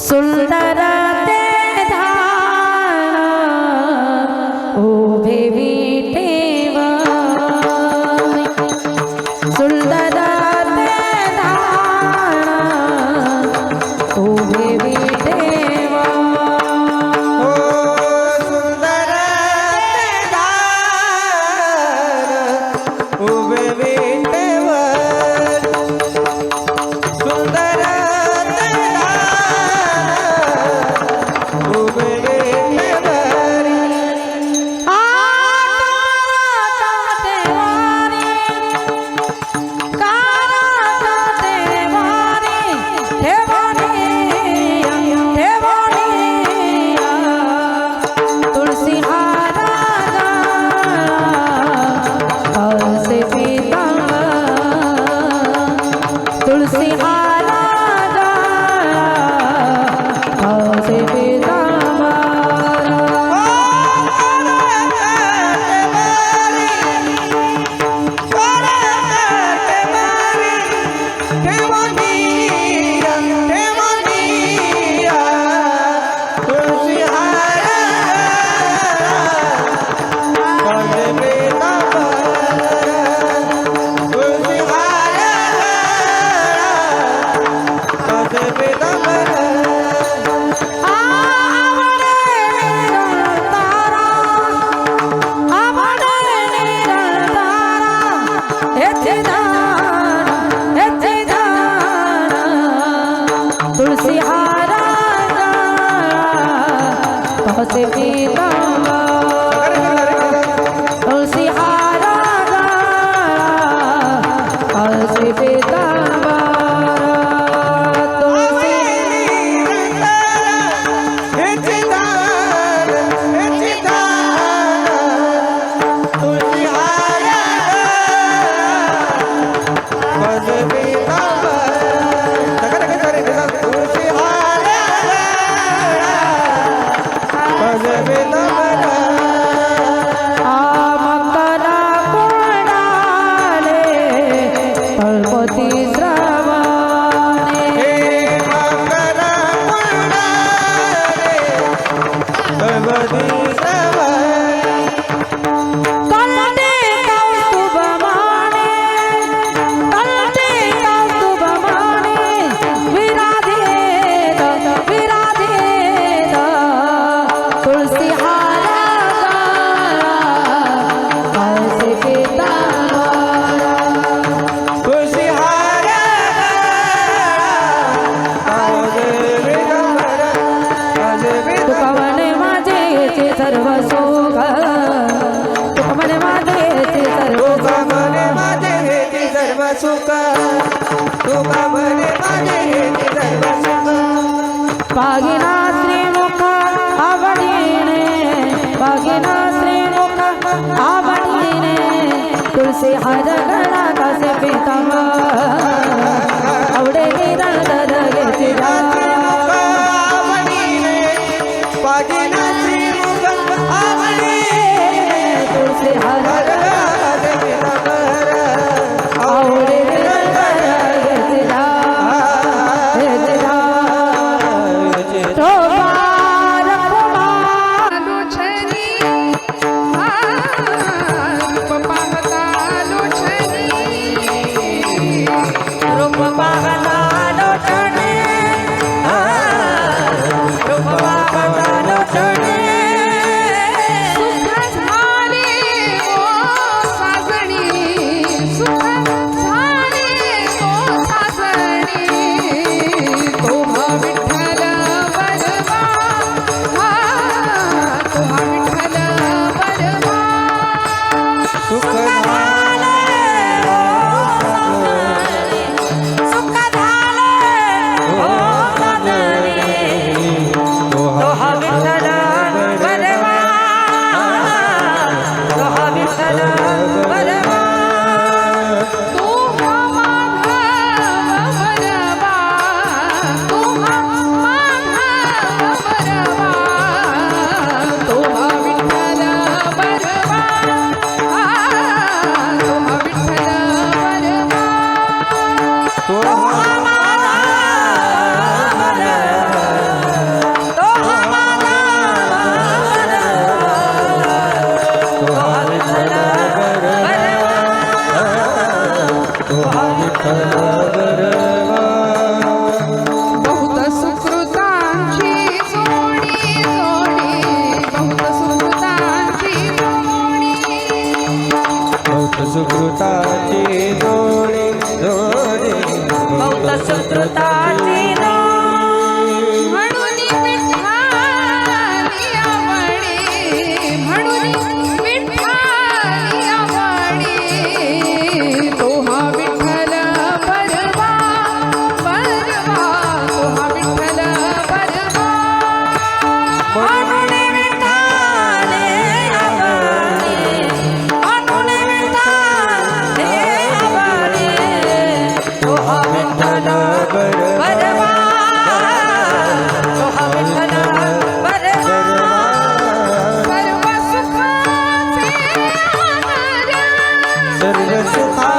soldado. तुलसी हारा হেতে না सर्व सोग तुक मने माझे हेती सर्व तुका माझे सर्व सुख तुका माझे सर्व सुख पागिना श्रीमुख आवडीने पागिना श्रीमुख आवडीने तुळशी हर गणा कसे पितम आवडे निरंतर घेती रात्री पागिना Oh. outro tá. দরবেশ খা